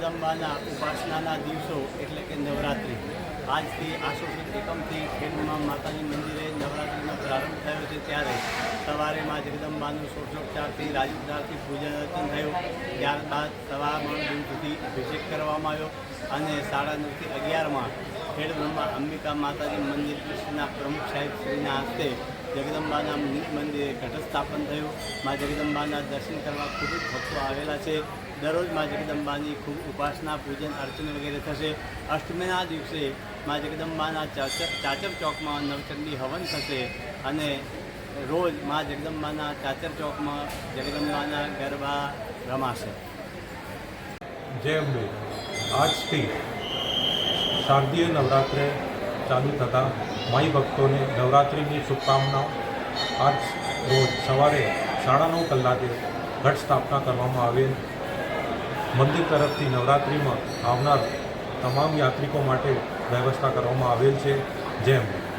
જગદંબાના ઉપાસનાના દિવસો એટલે કે નવરાત્રિ. આજથી આસો એકમથી ખેડમાં માતાજી મંદિરે નવરાત્રિનો પ્રારંભ થયો છે ત્યારે સવારે માં જગદંબાનું ષોડશોપચારથી રાજુપચારથી પૂજન અર્ચન થયું. ત્યારબાદ સવા મણ દિન સુધી અભિષેક કરવામાં આવ્યો અને સાડા નવથી અગિયારમાં ખેડ અંબિકા માતાજી મંદિર કૃષ્ણના પ્રમુખ સાહેબ શ્રીના હસ્તે જગદંબાના મંદિરે ઘટસ્થાપન થયું. મા જગદંબાના દર્શન કરવા ખૂબ જ ભક્તો આવેલા છે. દરરોજ મા જગદંબાની ખૂબ ઉપાસના, પૂજન, અર્ચન વગેરે થશે. અષ્ટમીના દિવસે મા જગદંબાના ચાચર ચાચર ચોકમાં નવચંડી હવન થશે અને રોજ મા જગદંબાના ચાચર ચોકમાં જગદંબાના ગરબા રમાશે. જય અંબે આજથી શારદીય નવરાત્રે ચાલુ થતાં માઈ ભક્તોને નવરાત્રિની શુભકામનાઓ આજ રોજ સવારે સાડા નવ કલાકે ઘટ સ્થાપના કરવામાં આવેલ મંદિર તરફથી નવરાત્રિમાં આવનાર તમામ યાત્રિકો માટે વ્યવસ્થા કરવામાં આવેલ છે. અંબે